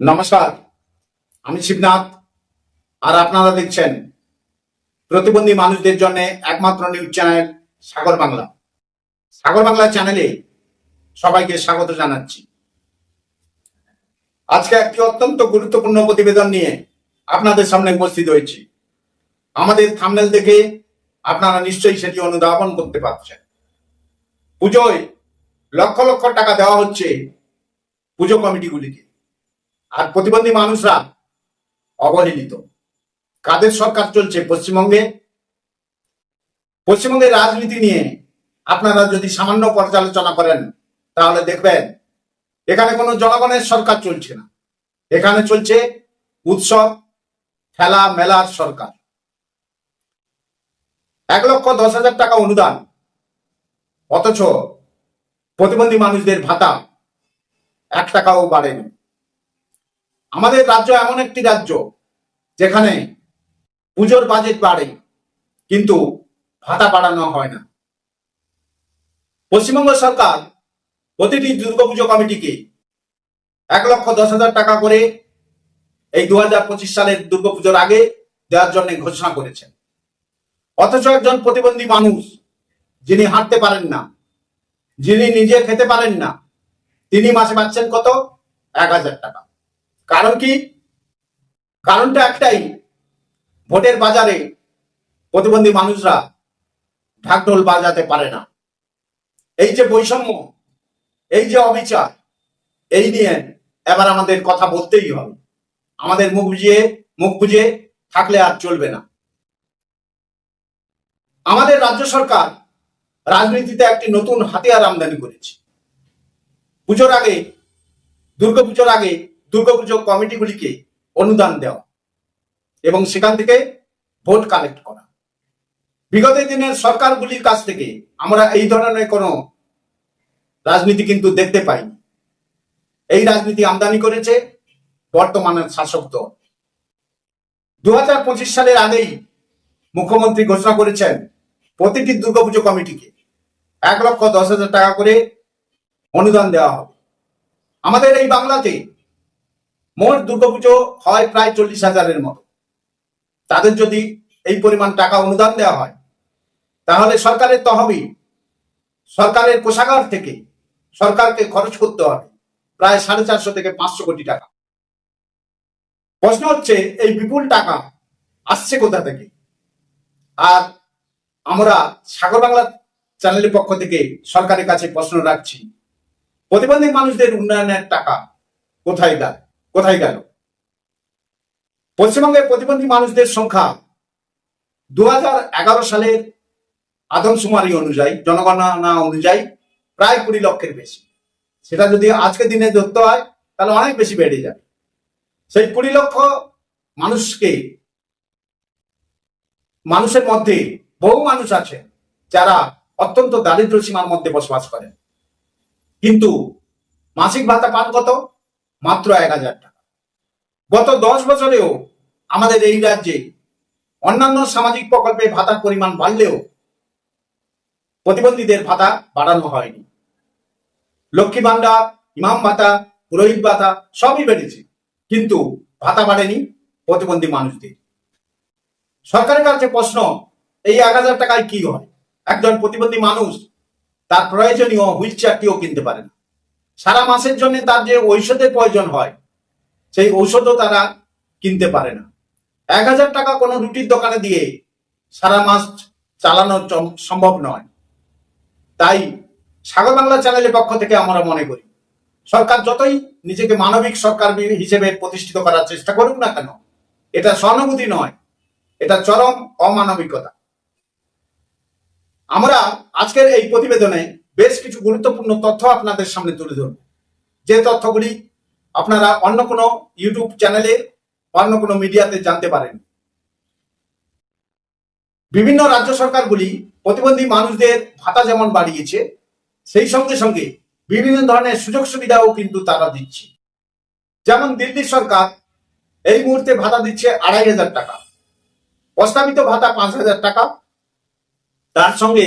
নমস্কার, আমি শিবনাথ, আর আপনারা দেখছেন প্রতিবন্ধী মানুষদের জন্য একমাত্র নিউজ চ্যানেল সাগর বাংলা। সাগর বাংলা চ্যানেলে সবাইকে স্বাগত জানাচ্ছি। আজকে একটি অত্যন্ত গুরুত্বপূর্ণ প্রতিবেদন নিয়ে আপনাদের সামনে উপস্থিত হয়েছি। আমাদের থামনেল দেখে আপনারা নিশ্চয়ই সেটি অনুধাবন করতে পারছেন। পুজোয় লক্ষ লক্ষ টাকা দেওয়া হচ্ছে পুজো কমিটিগুলিকে। আর প্রতিবন্ধী মানুষরা অবহেলিত। কাদের সরকার চলছে? পশ্চিমবঙ্গে? পশ্চিমবঙ্গের রাজনীতি নিয়ে আপনারা যদি সামান্য পর্যালোচনা করেন, তাহলে দেখবেন এখানে কোনো জনগণের সরকার চলছে না। এখানে চলছে উৎসব, খেলা, মেলার সরকার এক লক্ষ দশ হাজার টাকা অনুদান, অথচ প্রতিবন্ধী মানুষদের ভাতা এক টাকাও বাড়েনি। আমাদের রাজ্য এমন একটি রাজ্য যেখানে পুজোর বাজেট বাড়ে, কিন্তু ভাতা বাড়ানো হয় না। পশ্চিমবঙ্গ সরকার প্রতিটি দুর্গাপুজো কমিটিকে এক লক্ষ দশ হাজার টাকা করে এই দু হাজার পঁচিশ সালের দুর্গাপুজোর আগে দেওয়ার জন্য ঘোষণা করেছেন। অথচ একজন প্রতিবন্ধী মানুষ যিনি হাঁটতে পারেন না, যিনি নিজে খেতে পারেন না, তিনি মাসে পাচ্ছেন কত? এক হাজার টাকা। কারণ কি? কারণটা একটাই। ভোটের বাজারে প্রতিবন্ধী মানুষরা ঢাকঢোল বাজাতে পারে না। এই যে বৈষম্য, এই যে অবিচার, এই নিয়ে এবার আমাদের কথা বলতেই হবে। আমাদের মুখ বুঝিয়ে, মুখ বুঝে থাকলে আর চলবে না। আমাদের রাজ্য সরকার রাজনীতিতে একটি নতুন হাতিয়ার আমদানি করেছে। পুজোর আগে দুর্গাপুজোর আগে দুর্গাপুজো কমিটিগুলিকে অনুদান দেওয়া এবং সেখান থেকে ভোট কালেক্ট করা। বিগত দিনের সরকারগুলির কাছ থেকে আমরা এই ধরনের কোনো রাজনীতি কিন্তু দেখতে পাইনি। এই রাজনীতি আমদানি করেছে বর্তমানের শাসক দল। দু হাজার পঁচিশ সালের আগেই মুখ্যমন্ত্রী ঘোষণা করেছেন, প্রতিটি দুর্গাপুজো কমিটিকে এক লক্ষ দশ হাজার টাকা করে অনুদান দেওয়া হবে। আমাদের এই বাংলাতে মোট দুর্গাপুজো হয় প্রায় চল্লিশ হাজারের মতো। তাদের যদি এই পরিমাণ টাকা অনুদান দেওয়া হয়, তাহলে সরকারের তহবিল, সরকারের কোষাগার থেকে সরকারকে খরচ করতে হবে প্রায় সাড়ে চারশো থেকে পাঁচশো কোটি টাকা। প্রশ্ন হচ্ছে, এই বিপুল টাকা আসছে কোথা থেকে? আর আমরা সাগর বাংলা চ্যানেলের পক্ষ থেকে সরকারের কাছে প্রশ্ন রাখছি, প্রতিবন্ধী মানুষদের উন্নয়নের টাকা কোথায় গেল কোথায় গেল? পশ্চিমবঙ্গের প্রতিবন্ধী মানুষদের সংখ্যা দু হাজার এগারো সালের আদমশুমারি অনুযায়ী, জনগণনা অনুযায়ী প্রায় কুড়ি লক্ষের বেশি। সেটা যদি আজকের দিনে ধরতে হয়, তাহলে অনেক বেশি বেড়ে যাবে। সেই কুড়ি লক্ষ মানুষকে, মানুষের মধ্যে বহু মানুষ আছে যারা অত্যন্ত দারিদ্র সীমার মধ্যে বসবাস করেন। কিন্তু মাসিক ভাতা পান কত? মাত্র এক হাজার টাকা। গত দশ বছরেও আমাদের এই রাজ্যে অন্যান্য সামাজিক প্রকল্পে ভাতার পরিমাণ বাড়লেও প্রতিবন্ধীদের ভাতা বাড়ানো হয়নি। লক্ষ্মী ভান্ডার ইমাম ভাতা, পুরোহিত ভাতা সবই বেড়েছে, কিন্তু ভাতা বাড়েনি প্রতিবন্ধী মানুষদের। সরকারের কাছে প্রশ্ন, এই এক হাজার টাকায় কি হয়? একজন প্রতিবন্ধী মানুষ তার প্রয়োজনীয় হুইল চেয়ারটিও কিনতে পারে না। সারা মাসের জন্য তার যে ঔষধের প্রয়োজন হয়, সেই ঔষধও তারা কিনতে পারে না। এক হাজার টাকা কোনো রুটির দোকানে দিয়ে সারা মাস চালানো সম্ভব নয়। তাই সাগর বাংলা চ্যানেলের পক্ষ থেকে আমরা মনে করি, সরকার যতই নিজেকে মানবিক সরকার হিসেবে প্রতিষ্ঠিত করার চেষ্টা করুক না কেন, এটা সহানুভূতি নয়, এটা চরম অমানবিকতা। আমরা আজকের এই প্রতিবেদনে বেশ কিছু গুরুত্বপূর্ণ তথ্য আপনাদের সামনে তুলে ধরব। যে তথ্যগুলি আপনারা অন্য কোনো ইউটিউব চ্যানেলে অন্য কোনো মিডিয়াতে জানতে পারেন। বিভিন্ন রাজ্য সরকারগুলি প্রতিবন্ধী মানুষদের ভাতা যেমন বাড়িয়েছে, সেই সঙ্গে সঙ্গে বিভিন্ন ধরনের সুযোগ সুবিধাও কিন্তু তারা দিচ্ছে। যেমন দিল্লি সরকার এই মুহূর্তে ভাতা দিচ্ছে আড়াই হাজার টাকা, প্রস্তাবিত ভাতা পাঁচ হাজার টাকা। তার সঙ্গে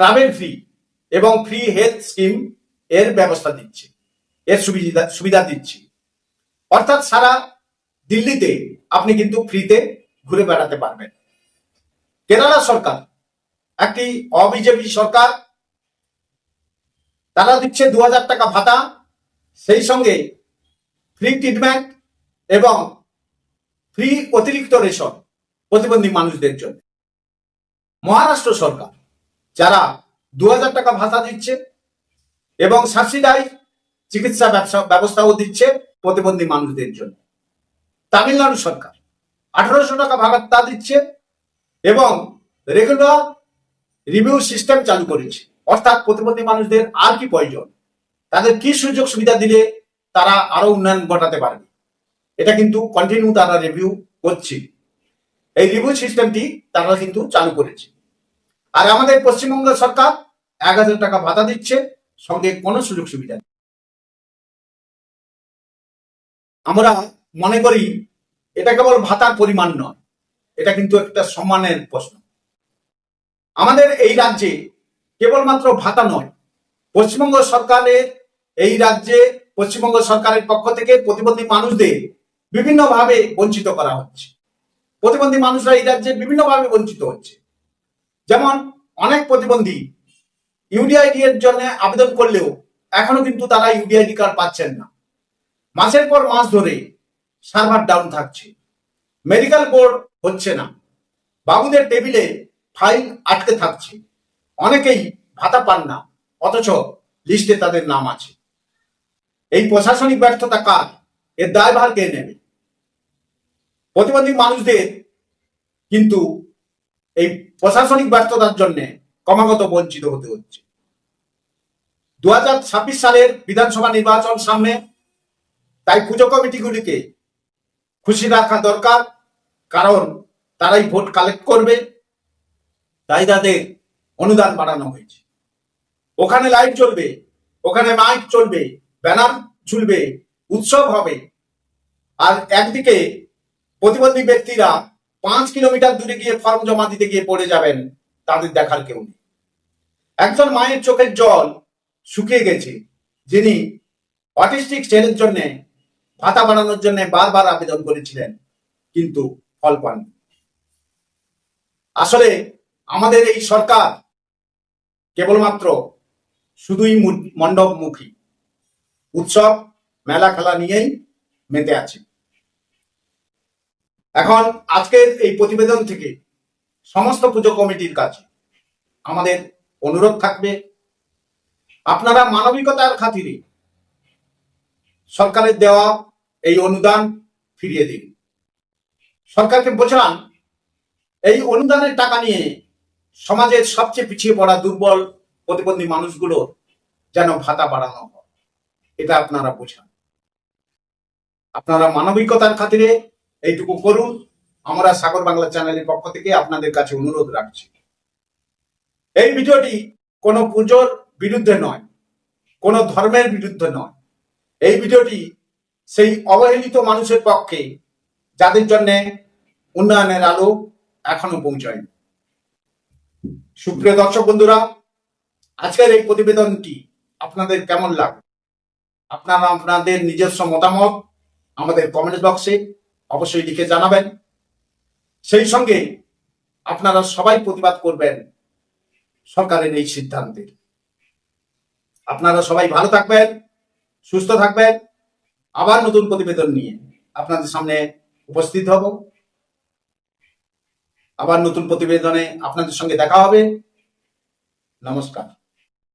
ট্রাভেল ফ্রি এবং ফ্রি হেলথ স্কিম এর ব্যবস্থা দিচ্ছে, এর সুবিধা সুবিধা দিচ্ছে। অর্থাৎ সারা দিল্লিতে আপনি কিন্তু ফ্রিতে ঘুরে বেড়াতে পারবেন। কেরালা সরকার, একটি অবিজেপি সরকার, তারা দিচ্ছে দু হাজার টাকা ভাতা, সেই সঙ্গে ফ্রি ট্রিটমেন্ট এবং ফ্রি অতিরিক্ত রেশন প্রতিবন্ধী মানুষদের জন্য। মহারাষ্ট্র সরকার, যারা দু হাজার টাকা ভাতা দিচ্ছে এবং সাবসিডাইজ চিকিৎসা ব্যবসা, ব্যবস্থাও দিচ্ছে প্রতিবন্ধী মানুষদের জন্য। তামিলনাড়ু সরকার আঠারোশো টাকা ভাতা দিচ্ছে এবং রেগুলার রিভিউ সিস্টেম চালু করেছে। অর্থাৎ প্রতিবন্ধী মানুষদের আর কি প্রয়োজন? তাদের কি সুযোগ সুবিধা দিলে তারা আরও উন্নয়ন ঘটাতে পারবে? এটা কিন্তু কন্টিনিউ তারা রিভিউ করছে। এই রিভিউ সিস্টেমটি তারা কিন্তু চালু করেছে। আর আমাদের পশ্চিমবঙ্গ সরকার এক হাজার টাকা ভাতা দিচ্ছে, সঙ্গে কোনো সুযোগ সুবিধা নেই। আমরা মনে করি এটা কেবল ভাতার পরিমাণ নয়, এটা কিন্তু একটা সম্মানের প্রশ্ন। আমাদের এই রাজ্যে কেবলমাত্র ভাতা নয়, পশ্চিমবঙ্গ সরকারের এই রাজ্যে, পশ্চিমবঙ্গ সরকারের পক্ষ থেকে প্রতিবন্ধী মানুষদের বিভিন্নভাবে বঞ্চিত করা হচ্ছে। প্রতিবন্ধী মানুষরা এই রাজ্যে বিভিন্নভাবে বঞ্চিত হচ্ছে। যেমন অনেক প্রতিবন্ধী ইউডিআইডি এর জন্য আবেদন করলেও এখনও কিন্তু তারা ইউডিআইডি কার্ড পাচ্ছেন না। মাসের পর মাস ধরে সার্ভার ডাউন থাকছে। মেডিকেল বোর্ড হচ্ছে না। বাবুদের টেবিলে ফাইল আটকে থাকছে। অনেকেই ভাতা পান না, অথচ লিস্টে তাদের নাম আছে। এই প্রশাসনিক ব্যর্থতা কার? এর দায়ভার কে নেবে? প্রতিবন্ধী মানুষদের কিন্তু এই প্রশাসনিক ব্যর্থতার জন্য ক্রমাগত বঞ্চিত হতে হচ্ছে। দু হাজার ছাব্বিশ সালের বিধানসভা নির্বাচন সামনে তাই পুজো কমিটিগুলিকে খুশি রাখা দরকার, কারণ তারাই ভোট কালেক্ট করবে, তাই তাদের অনুদান বাড়ানো হয়েছে। ওখানে লাইট চলবে ওখানে মাইক চলবে, ব্যানার ঝুলবে, উৎসব হবে, আর একদিকে প্রতিবন্ধী ব্যক্তিরা পাঁচ কিলোমিটার দূরে গিয়ে ফর্ম জমা দিতে গিয়ে পড়ে যাবেন, তাদের দেখার কেউ নেই। একজন মায়ের চোখের জল শুকিয়ে গেছে, যিনি অটিস্টিক ছেলের জন্য, ভাতা বাড়ানোর জন্য বারবার আবেদন করেছিলেন, কিন্তু ফল পাননি। আসলে আমাদের এই সরকার কেবলমাত্র শুধুই মণ্ডপমুখী উৎসব মেলা খেলা নিয়েই মেতে আছে। এখন আজকের এই প্রতিবেদন থেকে সমস্ত পুজো কমিটির কাছে আমাদের অনুরোধ থাকবে, আপনারা মানবিকতার খাতিরে সরকারের দেওয়া এই অনুদান ফিরিয়ে দিন। সরকারকে বোঝান, এই অনুদানের টাকা নিয়ে সমাজের সবচেয়ে পিছিয়ে পড়া দুর্বল প্রতিবন্ধী মানুষগুলোর যেন ভাতা বাড়ানো হয়, এটা আপনারা বোঝান। আপনারা মানবিকতার খাতিরে এইটুকু করুন। আমরা সাগর বাংলা চ্যানেলের পক্ষ থেকে আপনাদের কাছে অনুরোধ রাখছি। এই ভিডিওটি কোনো পুজোর বিরুদ্ধে নয়, কোনো ধর্মের বিরুদ্ধে নয়। এই ভিডিওটি সেই অবহেলিত মানুষের পক্ষে যাদের জন্য উন্নয়নের আলো এখনও পৌঁছায়নি। সুপ্রিয় দর্শক বন্ধুরা, আজকের এই প্রতিবেদনটি আপনাদের কেমন লাগবে আপনারা, আপনাদের নিজস্ব মতামত আমাদের কমেন্ট বক্সে অবশ্যই লিখে জানাবেন। সেই সঙ্গে আপনারা সবাই প্রতিবাদ করবেন সরকারের এই সিদ্ধান্তের আপনারা সবাই ভালো থাকবেন, সুস্থ থাকবেন। আবার নতুন প্রতিবেদন নিয়ে আপনাদের সামনে উপস্থিত হব। আবার নতুন প্রতিবেদনে আপনাদের সঙ্গে দেখা হবে। নমস্কার।